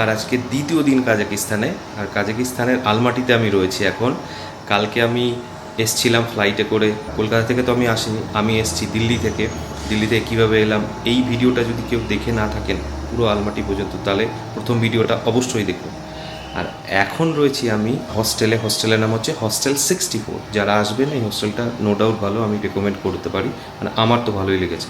আর আজকে দ্বিতীয় দিন কাজাকিস্তানে, আর কাজাকিস্তানের আলমাটিতে আমি রয়েছি এখন। কালকে আমি এসছিলাম ফ্লাইটে করে। কলকাতা থেকে তো আমি আসিনি, আমি এসছি দিল্লি থেকে। দিল্লি থেকে কীভাবে এলাম? এই ভিডিওটা যদি কেউ দেখে না থাকেন, পুরো আলমাটি পর্যন্ত, তাহলে প্রথম ভিডিওটা অবশ্যই দেখুন। আর এখন রয়েছি আমি হস্টেলে হস্টেলের নাম হচ্ছে হস্টেল সিক্সটি ফোর যারা আসবেন, এই হোস্টেলটা নো ডাউট ভালো, আমি রেকমেন্ড করতে পারি। মানে আমার তো ভালোই লেগেছে।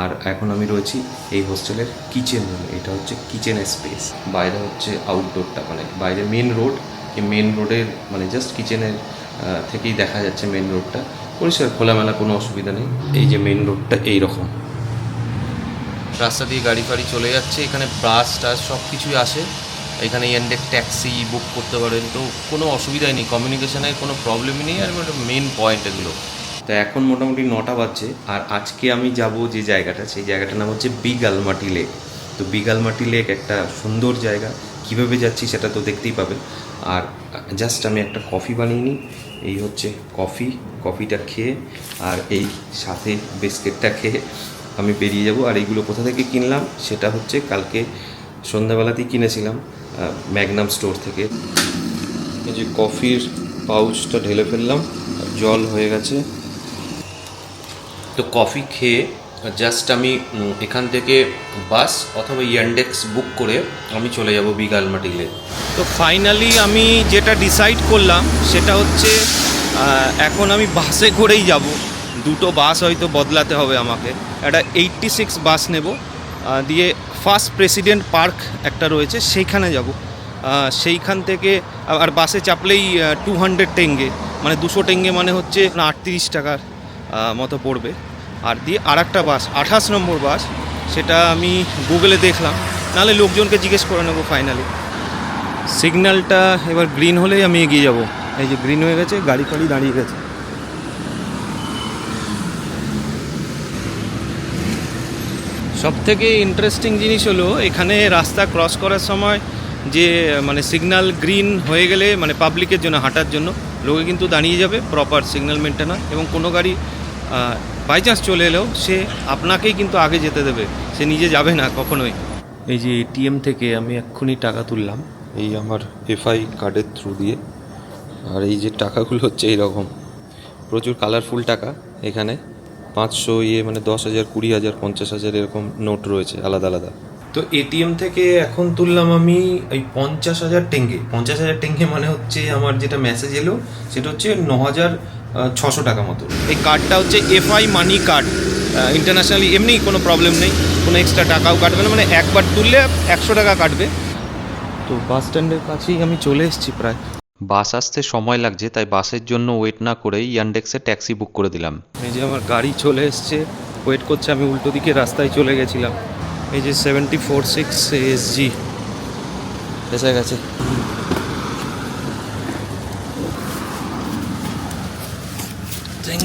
আর এখন আমি রয়েছি এই হোস্টেলের কিচেন রুমে। এটা হচ্ছে কিচেন স্পেস। বাইরে হচ্ছে আউটডোরটা মানে বাইরে মেন রোড এই মেন রোডের মানে জাস্ট কিচেনের থেকেই দেখা যাচ্ছে মেন রোডটা পরিষ্কার, খোলামেলা, কোনো অসুবিধা নেই। এই যে মেন রোডটা এই রকম রাস্তা দিয়ে গাড়ি ফাড়ি চলে যাচ্ছে, এখানে বাস টাস সব কিছুই আসে। এখানে ইন্ডেক ট্যাক্সি বুক করতে পারেন। তো কোনো অসুবিধাই নেই। কমিউনিকেশনের কোনো প্রবলেমই নেই। আর মেন পয়েন্ট এগুলো। তো এখন মোটামুটি নটা বাজছে, আর আজকে আমি যাব যে জায়গাটা, সেই জায়গাটার নাম হচ্ছে বিগ আলমাটি লেক। তো বিগ আলমাটি লেক একটা সুন্দর জায়গা, কীভাবে যাচ্ছি সেটা তো দেখতেই পাবেন। আর জাস্ট আমি একটা কফি বানিয়ে নিই, এই হচ্ছে কফি, কফিটা খেয়ে, আর এই সাথে বিস্কিটটা খেয়ে আমি বেরিয়ে যাব। আর এইগুলো কোথা থেকে কিনলাম, সেটা হচ্ছে কালকে সন্ধ্যাবেলাতেই কিনেছিলাম ম্যাগনাম স্টোর থেকে। এই যে কফির পাউচটা ঢেলে ফেললাম, জল হয়ে গেছে। তো কফি খেয়ে জাস্ট আমি এখান থেকে বাস অথবা ইয়ান্ডেক্স বুক করে আমি চলে যাব বিগালমাটি লেক তো ফাইনালি আমি যেটা ডিসাইড করলাম সেটা হচ্ছে এখন আমি বাসে করেই যাব। দুটো বাস হয়তো বদলাতে হবে আমাকে। একটা এইটটি সিক্স বাস নেব দিয়ে ফার্স্ট প্রেসিডেন্ট পার্ক একটা রয়েছে, সেইখানে যাব। সেইখান থেকে, আর বাসে চাপলেই টু হান্ড্রেড টেঙ্গে মানে দুশো টেঙ্গে মানে হচ্ছে আটত্রিশ টাকার মতো পড়বে। আর দিয়ে আর একটা বাস, আঠাশ নম্বর বাস, সেটা আমি গুগলে দেখলাম। নাহলে লোকজনকে জিজ্ঞেস করে নেব ফাইনালি সিগন্যালটা এবার গ্রিন হলেই আমি এগিয়ে যাব। এই যে গ্রিন হয়ে গেছে, গাড়ি ফাড়ি দাঁড়িয়ে গেছে। সব থেকে ইন্টারেস্টিং জিনিস হলো, এখানে রাস্তা ক্রস করার সময় যে মানে সিগন্যাল গ্রিন হয়ে গেলে মানে পাবলিকের জন্য, হাঁটার জন্য, লোকে কিন্তু দাঁড়িয়ে যাবে প্রপার সিগন্যাল মেনটেনার এবং কোনো গাড়ি বাই চান্স চলে এলেও সে আপনাকেই কিন্তু আগে যেতে দেবে। সে নিজে যাবে না কখনোই। এই যে এটিএম থেকে আমি এক্ষুনি টাকা তুললাম এই আমার এফআই কার্ডের থ্রু দিয়ে। আর এই যে টাকাগুলো হচ্ছে এইরকম প্রচুর কালারফুল টাকা। এখানে পাঁচশো ইয়ে মানে দশ হাজার কুড়ি হাজার পঞ্চাশ হাজার এরকম নোট রয়েছে আলাদা আলাদা। তো এটিএম থেকে এখন তুললাম আমি এই পঞ্চাশ হাজার টেঙ্গে। পঞ্চাশ হাজার টেঙ্গে মানে হচ্ছে আমার যেটা মেসেজ এলো সেটা হচ্ছে ন হাজার ছশো টাকা মতো। এই কার্ডটা হচ্ছে এফআই মানি কার্ড ইন্টারন্যাশনালি এমনি কোনো প্রবলেম নেই কোনো এক্সট্রা টাকাও কাটবে না মানে একবার তুললে একশো টাকা কাটবে। তো বাস স্ট্যান্ডের কাছেই আমি চলে এসেছি প্রায়। বাস আসতে সময় লাগছে তাই বাসের জন্য ওয়েট না করেই ইয়ান্ডেক্সে ট্যাক্সি বুক করে দিলাম। এই যে আমার গাড়ি চলে এসছে ওয়েট করছে আমি উল্টো দিকে রাস্তায় চলে গেছিলাম। এই যে সেভেন্টি ফোর সিক্স এসজি এসে গেছে।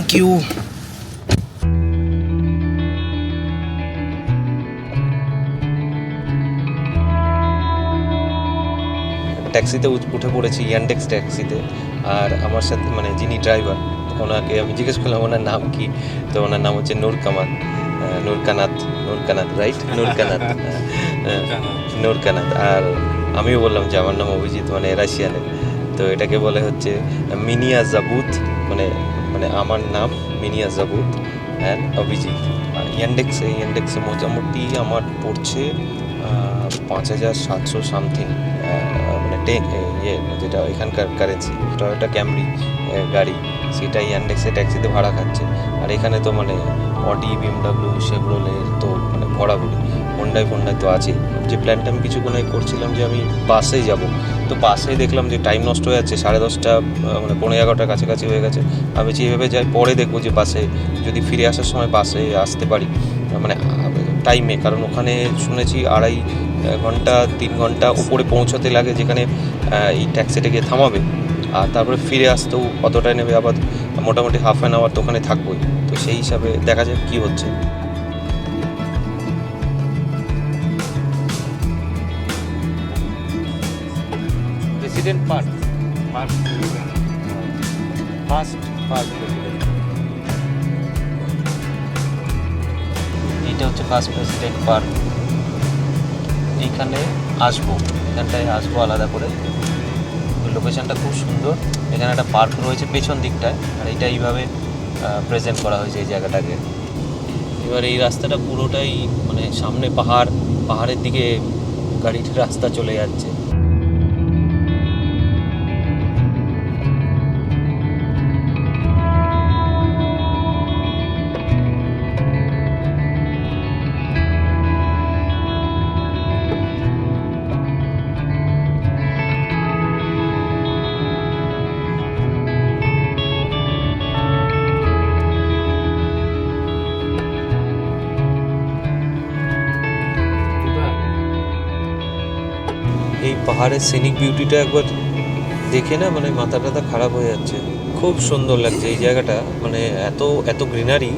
থ্যাংক ইউ ট্যাক্সিতে উঠ- পড়েছি ইয়ান্ডেক্স ট্যাক্সিতে আর আমার সাথে মানে যিনি ড্রাইভার ওনাকে আমি জিজ্ঞেস করলাম ওনার নাম কি? তো ওনার নাম হচ্ছে নূর কামাত আহ, নূর কানাত নূর কানাত রাইট নূর কানাত আহ, নূর কানাত আর আমিও বললাম যে আমার নাম অভিজিৎ মানে রাশিয়ানের। তো এটাকে বলে হচ্ছে মিনিয়া জাবুত মানে মানে আমার নাম মিনিয়া জাবুত অ্যান্ড অভিজিৎ। ইয়ান্ডেক্সে ইয়ান্ডেক্সে মোটামুটি আমার পড়ছে পাঁচ হাজার সাতশো সামথিং মানে টে ইয়ে যেটা এখানকার কারেন্সি টয়োটা ক্যামরি গাড়ি সেটা ইয়ান্ডেক্সে ট্যাক্সিতে ভাড়া খাচ্ছে। আর এখানে তো মানে অডি বিএমডাব্লিউ শেভরোলের তো মানে ভরাভরি। হোন্ডাই ফোন্ডাই তো আছে যে প্ল্যানটা আমি কিছুক্ষণ করছিলাম যে আমি বাসে যাব। তো বাসে দেখলাম যে টাইম নষ্ট হয়ে যাচ্ছে, সাড়ে দশটা মানে পনেরো এগারোটার কাছাকাছি হয়ে গেছে। আমি যে এভাবে যাই, পরে দেখব যে বাসে যদি ফিরে আসার সময় বাসে আসতে পারি। মানে টাইমে কারণ ওখানে শুনেছি আড়াই ঘণ্টা, তিন ঘণ্টা উপরে পৌঁছাতে লাগে, যেখানে এই ট্যাক্সিটা গিয়ে থামাবে। আর তারপরে ফিরে আসতেও অতটাই নেবে, আবার মোটামুটি হাফ অ্যান আওয়ার তো ওখানে থাকবোই। তো সেই হিসাবে দেখা যাক কী হচ্ছে। প্রেসিডেন্ট পার্ক ফার্স্ট এইটা হচ্ছে ফার্স্ট প্রেসিডেন্ট পার্ক এইখানে আসব, এখানটায় আসব আলাদা করে। লোকেশনটা খুব সুন্দর। এখানে একটা পার্ক রয়েছে পেছন দিকটায়, আর এটা এইভাবে প্রেজেন্ট করা হয়েছে এই জায়গাটাকে। এবার এই রাস্তাটা পুরোটাই মানে সামনে পাহাড়, পাহাড়ের দিকে গাড়ির রাস্তা চলে যাচ্ছে। পাহাড়ের সিনিক বিউটিটা একবার দেখে না মানে মাথা টাথা খারাপ হয়ে যাচ্ছে। খুব সুন্দর লাগছে এই জায়গাটা মানে এত এত গ্রিনারি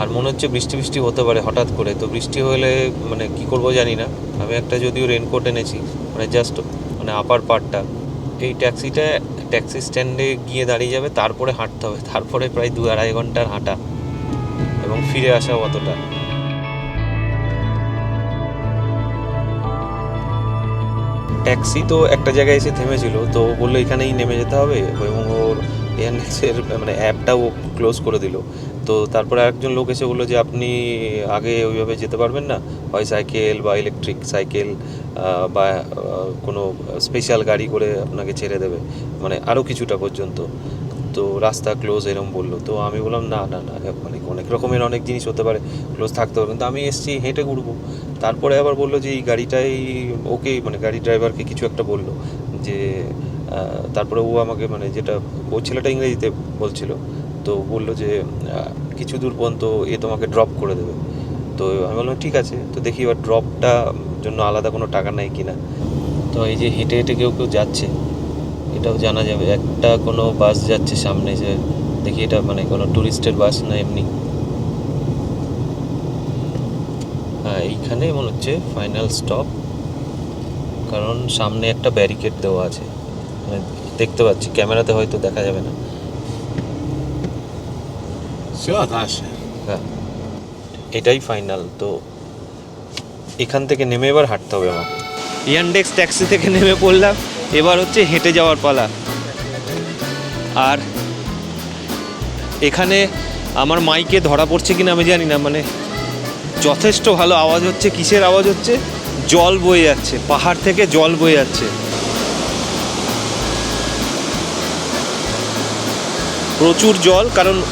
আর মনে হচ্ছে বৃষ্টি বৃষ্টি হতে পারে হঠাৎ করে। তো বৃষ্টি হলে মানে কি করব জানি না। আমি একটা যদিও রেনকোট এনেছি মানে জাস্ট মানে আপার পার্টটা এই ট্যাক্সিটা ট্যাক্সি স্ট্যান্ডে গিয়ে দাঁড়িয়ে যাবে, তারপরে হাঁটতে হবে। তারপরে প্রায় দু আড়াই ঘণ্টার হাঁটা। এবং ফিরে আসা অতটা। ট্যাক্সি তো একটা জায়গায় এসে থেমেছিল, তো বলল এখানেই নেমে যেতে হবে এবং ওর এয়ারনেক্সের মানে অ্যাপটাও ক্লোজ করে দিল। তো তারপরে আরেকজন লোক এসে বলল যে, আপনি আগে ওইভাবে যেতে পারবেন না। হয় সাইকেল বা ইলেকট্রিক সাইকেল বা কোনো স্পেশাল গাড়ি করে আপনাকে ছেড়ে দেবে মানে আরও কিছুটা পর্যন্ত। তো রাস্তা ক্লোজ এরম বলল। তো আমি বললাম, না না না মানে অনেক রকমের অনেক জিনিস হতে পারে ক্লোজ থাকতে পারে কিন্তু আমি এসছি, হেঁটে ঘুরবো। তারপরে আবার বলল যে, এই গাড়িটাই ওকে মানে গাড়ি ড্রাইভারকে কিছু একটা বলল। যে তারপরে ও আমাকে মানে যেটা, ও ছেলেটা ইংরেজিতে বলছিল, তো বলল যে কিছু দূর পর্যন্ত এ তোমাকে ড্রপ করে দেবে। তো আমি বললাম, ঠিক আছে। তো দেখি এবার ড্রপটা জন্য আলাদা কোনো টাকা নেই কিনা। তো এই যে হেঁটে হেঁটে কেউ কেউ যাচ্ছে এটাও জানা যাবে। একটা কোনো বাস যাচ্ছে সামনে যে দেখি এটা মানে কোনো ট্যুরিস্টের বাস না এমনি। হ্যাঁ এইখানে মনে হচ্ছে ফাইনাল স্টপ কারণ সামনে একটা ব্যারিকেড দেওয়া আছে। মানে দেখতে পাচ্ছি ক্যামেরাতে হয়তো দেখা যাবে না। হ্যাঁ এটাই ফাইনাল তো এখান থেকে নেমে এবার হাঁটতে হবে আমাকে। ইয়ানডেক্স ট্যাক্সি থেকে নেমে পড়লাম। এবার হচ্ছে হেঁটে যাওয়ার পালা। আর এখানে আমার মাইকে ধরা পড়ছে কিনা আমি জানি না মানে যথেষ্ট ভালো আওয়াজ হচ্ছে, কিসের আওয়াজ হচ্ছে? জল বয়ে যাচ্ছে, পাহাড় থেকে জল বয়ে যাচ্ছে। প্রচুর জল, কারণ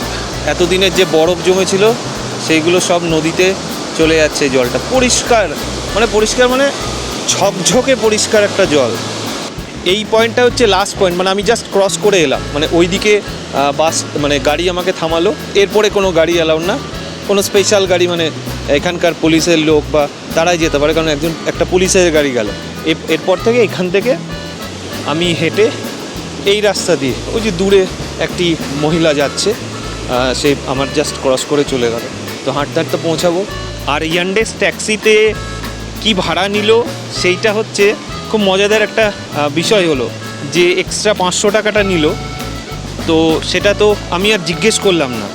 এতদিনের যে বরফ জমেছিল, সেইগুলো সব নদীতে চলে যাচ্ছে জলটা। পরিষ্কার মানে পরিষ্কার মানে ঝকঝকে পরিষ্কার একটা জল। এই পয়েন্টটা হচ্ছে লাস্ট পয়েন্ট মানে আমি জাস্ট ক্রস করে এলাম। মানে ওইদিকে বাস মানে গাড়ি আমাকে থামালো। এরপরে কোনো গাড়ি অ্যালাউ না। কোনো স্পেশাল গাড়ি মানে এখানকার পুলিশের লোক বা তারাই যেতে পারে, কারণ একজন, একটা পুলিশের গাড়ি গেল। এর- এরপর থেকে এখান থেকে আমি হেঁটে এই রাস্তা দিয়ে, ওই যে দূরে একটি মহিলা যাচ্ছে সে আমার জাস্ট ক্রস করে চলে গেল। তো হাঁটতে হাঁটতে পৌঁছাবো। আর ইয়ান্ডেস ট্যাক্সিতে কি ভাড়া নিল, সেইটা হচ্ছে খুব মজাদার একটা বিষয় হলো যে এক্সট্রা পাঁচশো টাকাটা নিল, তো সেটা তো আমি আর জিজ্ঞেস করলাম না।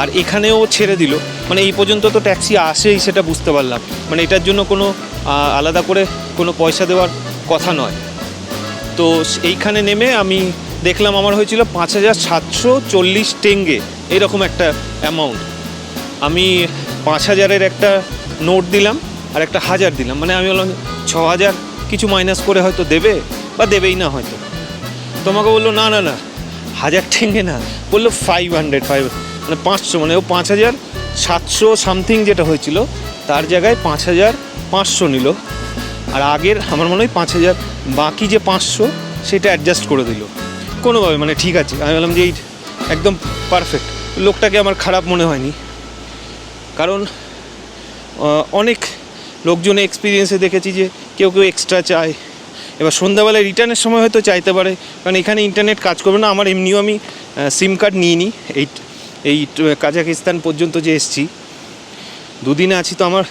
আর এখানেও ছেড়ে দিল। মানে এই পর্যন্ত তো ট্যাক্সি আসেই সেটা বুঝতে পারলাম। মানে এটার জন্য কোনো আলাদা করে কোনো পয়সা দেওয়ার কথা নয়। তো এইখানে নেমে আমি দেখলাম আমার হয়েছিল পাঁচ হাজার সাতশো চল্লিশ টেঙ্গে, এরকম একটা অ্যামাউন্ট আমি পাঁচ হাজারের একটা নোট দিলাম। আর একটা হাজার দিলাম। মানে আমি বললাম, ছ হাজার কিছু মাইনাস করে হয়তো দেবে বা দেবেই না হয়তো। তোমাকে বলল, না না না, হাজার টেঙ্গে না। বলল ফাইভ হান্ড্রেড ফাইভ মানে পাঁচশো মানে ও পাঁচ হাজার সাতশো সামথিং যেটা হয়েছিল, তার জায়গায় পাঁচ হাজার পাঁচশো নিল। আর আগের, আমার মনে হয় পাঁচ হাজার, বাকি যে পাঁচশো, সেটা অ্যাডজাস্ট করে দিল। কোনোভাবে মানে ঠিক আছে, আমি বললাম যে এই একদম পারফেক্ট লোকটাকে আমার খারাপ মনে হয়নি। কারণ অনেক লোকজন এক্সপিরিয়েন্সে দেখেছি যে কেউ কেউ এক্সট্রা চায়। এবার সন্ধ্যাবেলায় রিটার্নের সময় হয়তো চাইতে পারে, কারণ এখানে ইন্টারনেট কাজ করবে না। আমার এমনিও আমি সিম কার্ড নিয়ে নিই এই এই কাজাকিস্তান পর্যন্ত যে এসছি। দুদিনে আছি তো আমার,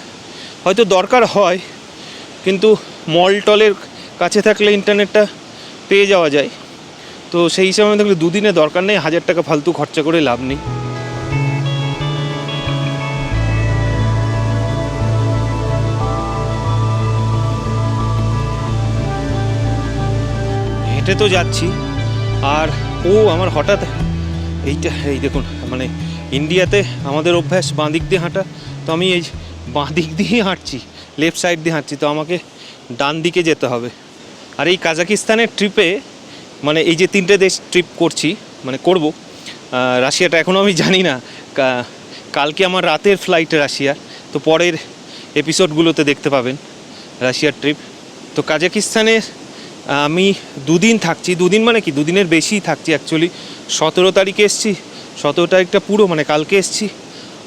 হয়তো দরকার হয়, কিন্তু মল টলের কাছে থাকলে ইন্টারনেটটা পেয়ে যাওয়া যায়। তো সেই হিসাবে আমি দেখলে দুদিনে দরকার নেই, হাজার টাকা ফালতু খরচা করে লাভ নেই। তো যাচ্ছি। আর ও আমার হঠাৎ এইটা, এই দেখুন মানে ইন্ডিয়াতে আমাদের অভ্যাস বাঁ দিক দিয়ে হাঁটা, তো আমি এই বাঁ দিক দিয়েই হাঁটছি লেফট সাইড দিয়ে হাঁটছি, তো আমাকে ডান দিকে যেতে হবে। আর এই কাজাকিস্তানের ট্রিপে মানে এই যে তিনটে দেশ ট্রিপ করছি মানে করব রাশিয়াটা এখনও আমি জানি না কালকে আমার রাতের ফ্লাইট রাশিয়া তো পরের এপিসোডগুলোতে দেখতে পাবেন রাশিয়ার ট্রিপ তো কাজাকিস্তানে আমি দুদিন থাকছি, দুদিন মানে কি? দুদিনের বেশি থাকছি অ্যাকচুয়ালি সতেরো তারিখে এসছি, সতেরো তারিখটা পুরো মানে কালকে এসছি।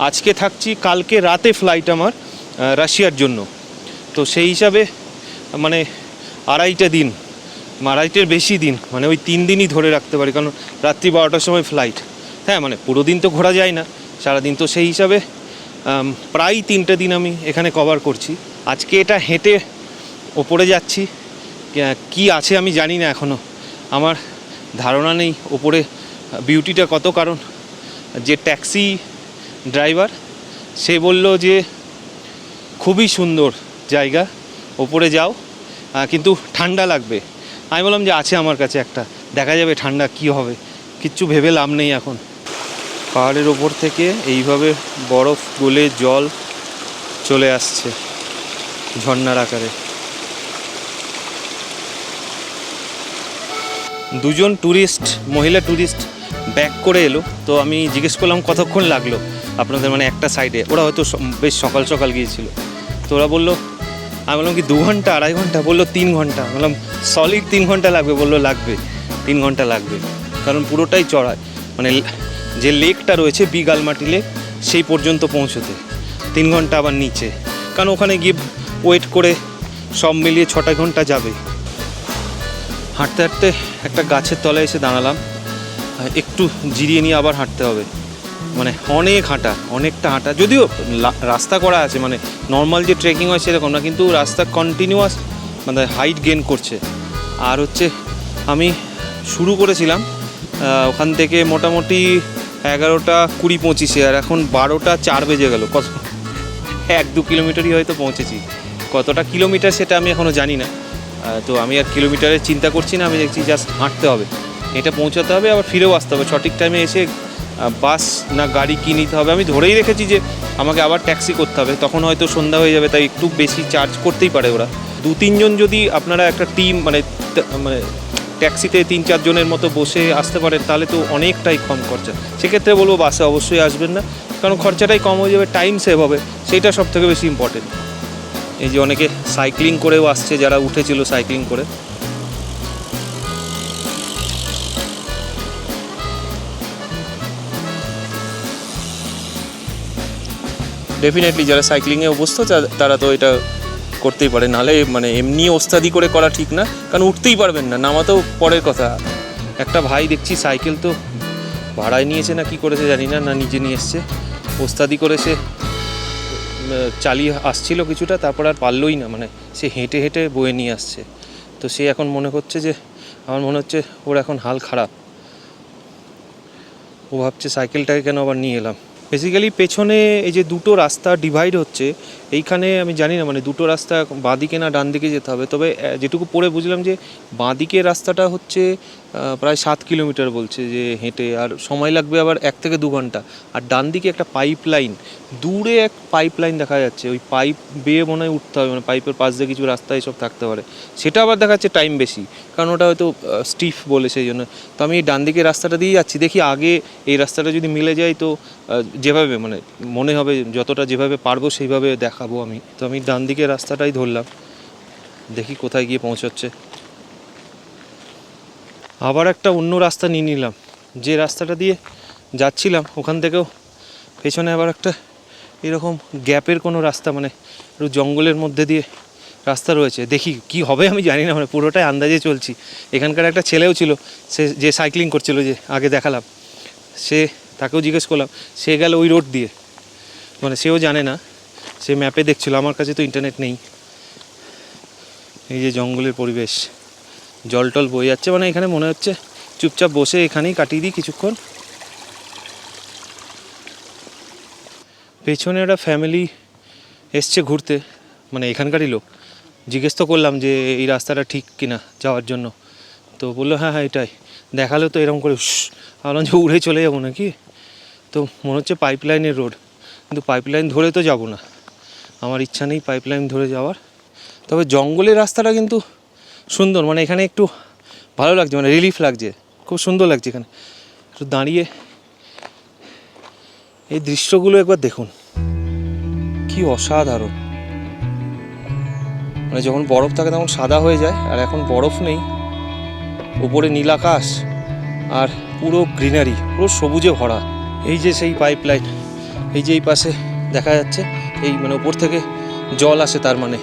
আজকে থাকছি, কালকে রাতে ফ্লাইট আমার রাশিয়ার জন্য। তো সেই হিসাবে মানে আড়াইটা দিন আড়াইটের বেশি দিন মানে ওই তিন দিনই ধরে রাখতে পারি। কারণ রাত্রি বারোটার সময় ফ্লাইট হ্যাঁ মানে পুরো দিন তো ঘোরা যায় না, সারাদিন তো সেই হিসাবে প্রায় তিনটে দিন আমি এখানে কভার করছি। আজকে এটা হেঁটে ওপরে যাচ্ছি কে- আছে আমি জানি না এখনও আমার ধারণা নেই ওপরে বিউটিটা কত, কারণ যে ট্যাক্সি ড্রাইভার, সে বলল যে খুবই সুন্দর জায়গা, ওপরে যাও কিন্তু ঠান্ডা লাগবে। আমি বললাম যে আছে আমার কাছে একটা, দেখা যাবে ঠান্ডা কি হবে, কিচ্ছু ভেবে লাভ নেই এখন। পাহাড়ের ওপর থেকে এইভাবে বরফ গলে জল চলে আসছে ঝর্নার আকারে। দুজন ট্যুরিস্ট মহিলা ট্যুরিস্ট ব্যাক করে এলো। তো আমি জিজ্ঞেস করলাম, কতক্ষণ লাগল? আপনাদের মানে একটা সাইডে ওরা হয়তো বেশ সকাল সকাল গিয়েছিল। তো ওরা বলল, আমি বললাম কি, দু ঘণ্টা, আড়াই ঘণ্টা? বলল, তিন ঘণ্টা। বললাম সলিড তিন ঘণ্টা লাগবে। বলল, লাগবে, তিন ঘণ্টা লাগবে। কারণ পুরোটাই চড়ায়। মানে যে লেকটা রয়েছে বিগ আলমাটি লেক সেই পর্যন্ত পৌঁছতে। তিন ঘণ্টা আবার নিচে। কারণ ওখানে গিয়ে ওয়েট করে সব মিলিয়ে ছটা ঘণ্টা যাবে। হাঁটতে হাঁটতে একটা গাছের তলায় এসে দাঁড়ালাম। একটু জিরিয়ে নিয়ে আবার হাঁটতে হবে। মানে অনেক হাঁটা, অনেকটা হাঁটা। যদিও রাস্তা করা আছে মানে নর্মাল যে ট্রেকিং হয় সেরকম না, কিন্তু রাস্তা কন্টিনিউয়াস মানে হাইট গেন করছে। আর হচ্ছে আমি শুরু করেছিলাম ওখান থেকে মোটামুটি এগারোটা কুড়ি পঁচিশে, আর এখন বারোটা চার বেজে গেল। কত এক দু কিলোমিটারই হয়তো পৌঁছেছি। কতটা কিলোমিটার সেটা আমি এখনও জানি না। তো আমি আর কিলোমিটারের চিন্তা করছি না, আমি দেখছি জাস্ট হাঁটতে হবে। এটা পৌঁছাতে হবে, আবার ফিরেও আসতে হবে। সঠিক টাইমে এসে বাস না গাড়ি কি নিতে হবে? আমি ধরেই রেখেছি যে আমাকে আবার ট্যাক্সি করতে হবে। তখন হয়তো সন্ধ্যা হয়ে যাবে, তাই একটু বেশি চার্জ করতেই পারে ওরা। দু তিনজন যদি আপনারা একটা টিম মানে মানে ট্যাক্সিতে তিন চারজনের মতো বসে আসতে পারেন তাহলে তো অনেকটাই কম খরচা। সেক্ষেত্রে বলব বাসে অবশ্যই আসবেন না। কারণ খরচাটাই কম হয়ে যাবে টাইম সেভ হবে। সেইটা সব থেকে বেশি ইম্পর্টেন্ট এই যে অনেকে সাইক্লিং করেও আসছে, যারা উঠেছিল সাইক্লিং করে। ডেফিনেটলি যারা সাইক্লিংয়ে অভ্যস্ত তারা তো এটা করতেই পারে। নাহলে মানে এমনি ওস্তাদি করে করা ঠিক না, কারণ উঠতেই পারবেন না, নামাতেও পরের কথা। একটা ভাই দেখছি সাইকেল তো ভাড়ায় নিয়েছে না কি করেছে জানি না না নিজে নিয়ে এসছে। ওস্তাদি করে সে চালিয়ে আসছিল কিছুটা, তারপর আর পারলোই না মানে সে হেঁটে হেঁটে বয়ে নিয়ে আসছে। তো সে এখন মনে করছে যে, আমার মনে হচ্ছে ওর এখন হাল খারাপ। ও ভাবছে সাইকেলটাকে কেন আবার নিয়ে এলাম। বেসিক্যালি পেছনে এই যে দুটো রাস্তা ডিভাইড হচ্ছে, এইখানে আমি জানি না মানে দুটো রাস্তা বাঁদিকে না ডান দিকে যেতে হবে। তবে যেটুকু পড়ে বুঝলাম যে, বাঁদিকে রাস্তাটা হচ্ছে প্রায় সাত কিলোমিটার বলছে যে হেঁটে, আর সময় লাগবে আবার এক থেকে দু ঘণ্টা। আর ডান দিকে একটা পাইপ লাইন দূরে এক পাইপ লাইন দেখা যাচ্ছে। ওই পাইপ বেয়ে মনে হয় উঠতে হবে মানে পাইপের পাশ দিয়ে কিছু রাস্তা এসব থাকতে পারে। সেটা আবার দেখা যাচ্ছে টাইম বেশি, কারণ ওটা হয়তো স্টিফ বলে সেই জন্য। তো আমি এই ডান দিকে রাস্তাটা দিয়ে যাচ্ছি, দেখি আগে এই রাস্তাটা যদি মিলে যায় তো যেভাবে মানে মনে হবে যতটা যেভাবে পারব সেইভাবে দেখাবো আমি। তো আমি ডান দিকে রাস্তাটাই ধরলাম, দেখি কোথায় গিয়ে পৌঁছচ্ছে। আবার একটা অন্য রাস্তা নিয়ে নিলাম। যে রাস্তাটা দিয়ে যাচ্ছিলাম, ওখান থেকেও পেছনে আবার একটা এরকম গ্যাপের কোনো রাস্তা মানে একটু জঙ্গলের মধ্যে দিয়ে রাস্তা রয়েছে। দেখি কি হবে, আমি জানি না মানে পুরোটাই আন্দাজে চলছি। এখানকার একটা ছেলেও ছিল, সে যে সাইক্লিং করছিল যে আগে দেখালাম, সে তাকেও জিজ্ঞেস করলাম, সে গেল ওই রোড দিয়ে। মানে সেও জানে না, সে ম্যাপে দেখছিল, আমার কাছে তো ইন্টারনেট নেই। এই যে জঙ্গলের পরিবেশ। জল টল বয়ে যাচ্ছে মানে এখানে মনে হচ্ছে চুপচাপ বসে এখানেই কাটিয়ে দিই কিছুক্ষণ। পেছনে একটা ফ্যামিলি এসছে ঘুরতে মানে এখানকারই লোক। জিজ্ঞেস তো করলাম যে, এই রাস্তাটা ঠিক কিনা যাওয়ার জন্য। তো বলল হ্যাঁ হ্যাঁ এটাই। দেখাল তো এরকম করে ভাবলাম যে উড়ে চলে যাব নাকি? তো মনে হচ্ছে পাইপ লাইনের রোড কিন্তু পাইপ লাইন ধরে তো যাব না। আমার ইচ্ছা নেই পাইপ লাইন ধরে যাওয়ার। তবে জঙ্গলের রাস্তাটা কিন্তু সুন্দর মানে এখানে একটু ভালো লাগছে মানে রিলিফ লাগছে, খুব সুন্দর লাগছে এখানে। একটু দাঁড়িয়ে এই দৃশ্যগুলো একবার দেখুন। কি অসাধারণ। মানে যখন বরফ থাকে তখন সাদা হয়ে যায়, আর এখন বরফ নেই, উপরে নীল আকাশ, আর পুরো গ্রিনারি, পুরো সবুজে ভরা। এই যে সেই পাইপ লাইন এই যে এই পাশে দেখা যাচ্ছে, এই মানে উপর থেকে জল আসে তার মানে।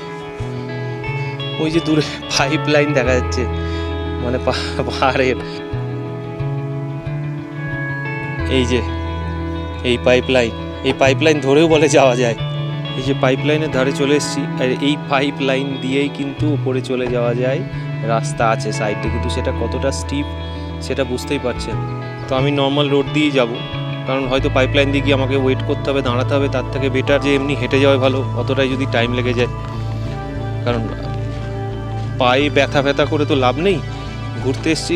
ওই যে দূরে পাইপ লাইন দেখা যাচ্ছে। মানে পাহাড়ের এই যে, এই পাইপ লাইন এই পাইপ লাইন ধরেও বলে যাওয়া যায়। এই যে পাইপ লাইনের ধারে চলে এসেছি, আর এই পাইপ লাইন দিয়েই কিন্তু উপরে চলে যাওয়া যায়। রাস্তা আছে সাইডে কিন্তু সেটা কতটা স্টিপ সেটা বুঝতেই পারছেন তো আমি নর্মাল রোড দিয়েই যাব। কারণ হয়তো পাইপ লাইন দিয়ে গিয়ে আমাকে ওয়েট করতে হবে, দাঁড়াতে হবে, তার থেকে বেটার যে এমনি হেঁটে যাওয়াই ভালো, অতটাই যদি টাইম লেগে যায়। কারণ পায়ে ব্যথা ব্যথা করে তো লাভ নেই। ঘুরতে এসছি।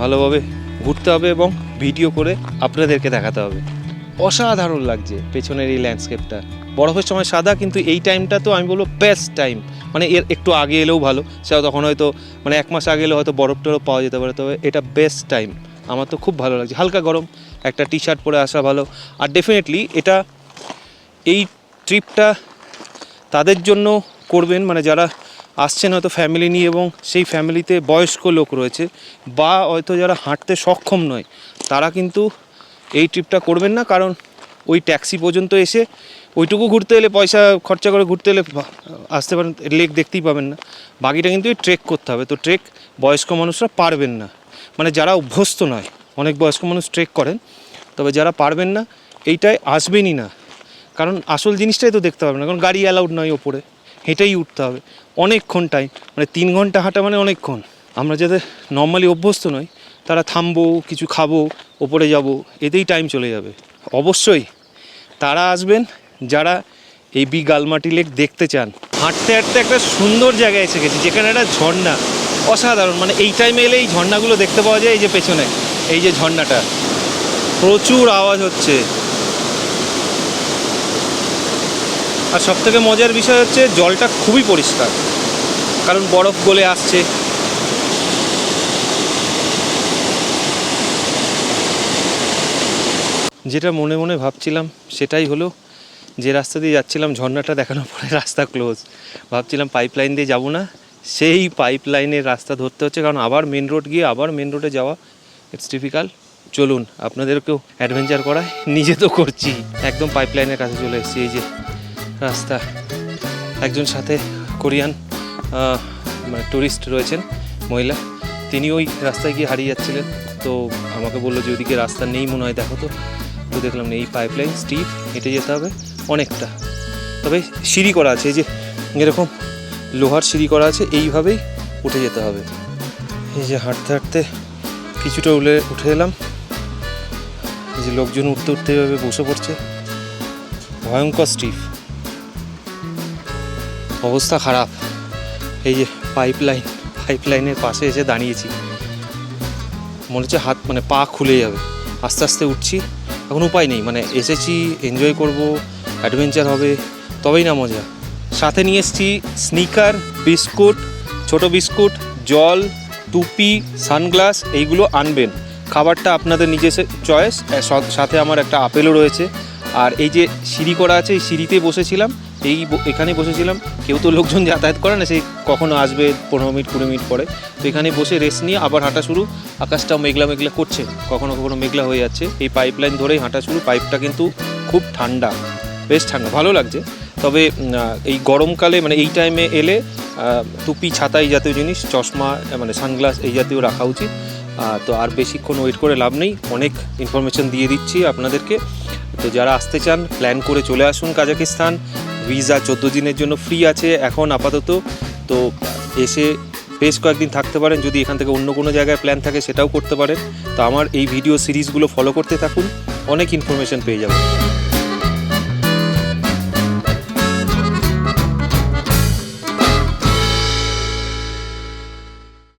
ভালোভাবে ঘুরতে হবে এবং ভিডিও করে আপনাদেরকে দেখাতে হবে। অসাধারণ লাগছে পেছনের এই ল্যান্ডস্কেপটা বরফের সময় সাদা, কিন্তু এই টাইমটা তো আমি বলব বেস্ট টাইম মানে এর একটু আগে এলেও ভালো। সেটা তখন হয়তো মানে এক মাস আগে এলেও হয়তো বরফ টরফ পাওয়া যেতে পারে। তবে এটা বেস্ট টাইম আমার তো খুব ভালো লাগছে। হালকা গরম, একটা টি শার্ট পরে আসা ভালো। আর ডেফিনেটলি এটা, এই ট্রিপটা তাদের জন্য করবেন। মানে যারা আসছেন হয়তো ফ্যামিলি নিয়ে এবং সেই ফ্যামিলিতে বয়স্ক লোক রয়েছে বা হয়তো যারা হাঁটতে সক্ষম নয়, তারা কিন্তু এই ট্রিপটা করবেন না কারণ ওই ট্যাক্সি পর্যন্ত এসে ওইটুকু ঘুরতে এলে পয়সা খরচা করে ঘুরতে এলে আসতে পারেন লেক দেখতেই পাবেন না। বাকিটা কিন্তু ওই ট্রেক করতে হবে, তো ট্রেক বয়স্ক মানুষরা পারবেন না। মানে যারা অভ্যস্ত নয়, অনেক বয়স্ক মানুষ ট্রেক করেন, তবে যারা পারবেন না, এইটাই আসবেনই না। কারণ আসল জিনিসটাই তো দেখতে পাবেন না, কারণ গাড়ি অ্যালাউড নয় ওপরে, হেঁটেই উঠতে হবে। অনেকক্ষণ টাইম মানে তিন ঘণ্টা হাঁটা মানে অনেকক্ষণ। আমরা যাদের নর্মালি অভ্যস্ত নই, তারা থামবো, কিছু খাব, ওপরে যাব, এতেই টাইম চলে যাবে। অবশ্যই, তারা আসবেন, যারা এই বি গালমাটি লেক দেখতে চান। হাঁটতে হাঁটতে একটা সুন্দর জায়গায় এসে গেছি, যেখানে একটা ঝর্ণা, অসাধারণ মানে এই টাইমে এলে এই ঝর্ণাগুলো দেখতে পাওয়া যায় এই যে পেছনে, এই যে ঝর্ণাটা। প্রচুর আওয়াজ হচ্ছে। আর সব থেকে মজার বিষয় হচ্ছে জলটা খুবই পরিষ্কার। কারণ বরফ গলে আসছে। যেটা মনে মনে ভাবছিলাম সেটাই হলো যে রাস্তা দিয়ে যাচ্ছিলাম, ঝর্ণাটা দেখানোর পরে রাস্তা ক্লোজ ভাবছিলাম পাইপ লাইন দিয়ে যাব না, সেই পাইপ লাইনের রাস্তা ধরতে হচ্ছে। কারণ আবার মেন রোড গিয়ে আবার মেন রোডে যাওয়া ইটস ডিফিকাল্ট চলুন, আপনাদেরকেও অ্যাডভেঞ্চার করায় নিজে তো করছি। একদম পাইপ লাইনের কাছে চলে এসেছি, এই যে রাস্তা। একজন সাথে কোরিয়ান মানে টুরিস্ট রয়েছেন, মহিলা। তিনি ওই রাস্তায় গিয়ে হারিয়ে যাচ্ছিলেন। তো আমাকে বলল যে ওদিকে রাস্তা নেই মনে হয়, দেখো তো। তো দেখলাম এই পাইপলাইন স্টিপ হেঁটে যেতে হবে অনেকটা। তবে সিঁড়ি করা আছে, এই যে এরকম লোহার সিঁড়ি করা আছে, এইভাবেই উঠে যেতে হবে। এই যে হাঁটতে হাঁটতে কিছুটা উলে, উঠে এলাম। এই যে লোকজন উঠতে উঠতে এভাবে বসে পড়ছে। ভয়ঙ্কর স্টিপ অবস্থা খারাপ। এই যে পাইপ লাইন পাইপ লাইনের পাশে এসে দাঁড়িয়েছি। মনে হচ্ছে হাত মানে পা খুলে যাবে। আস্তে আস্তে উঠছি, এখন উপায় নেই। মানে এসেছি এনজয় করব অ্যাডভেঞ্চার হবে, তবেই না মজা। সাথে নিয়ে এসেছি স্নিকার বিস্কুট ছোট বিস্কুট জল, টুপি সানগ্লাস এইগুলো আনবেন। খাবারটা আপনাদের নিজের চয়েস সাথে আমার একটা আপেলও রয়েছে। আর এই যে সিঁড়ি করা আছে, এই সিঁড়িতে বসেছিলাম। এই এখানেই বসেছিলাম। কেউ তো লোকজন যাতায়াত করে না, সেই কখনো আসবে পনেরো মিনিট, কুড়ি মিনিট পরে। তো এখানে বসে রেস্ট নিয়ে আবার হাঁটা শুরু। আকাশটা মেঘলা মেঘলা করছে, কখনো কখনো মেঘলা হয়ে যাচ্ছে। এই পাইপ লাইন ধরেই হাঁটা শুরু। পাইপটা কিন্তু খুব ঠান্ডা, বেশ ঠান্ডা, ভালো লাগছে। তবে এই গরমকালে মানে এই টাইমে এলে টুপি, ছাতা এই জাতীয় জিনিস, চশমা মানে সানগ্লাস এই জাতীয় রাখা উচিত। তো আর বেশিক্ষণ ওয়েট করে লাভ নেই। অনেক ইনফরমেশন দিয়ে দিচ্ছি আপনাদেরকে। তো যারা আসতে চান প্ল্যান করে চলে আসুন কাজাকিস্তান ভিসা চোদ্দ দিনের জন্য ফ্রি আছে এখন আপাতত। তো এসে বেশ কয়েকদিন থাকতে পারেন, যদি এখান থেকে অন্য কোনো জায়গায় প্ল্যান থাকে সেটাও করতে পারেন। তো আমার এই ভিডিও সিরিজগুলো ফলো করতে থাকুন, অনেক ইনফরমেশন পেয়ে যাবেন।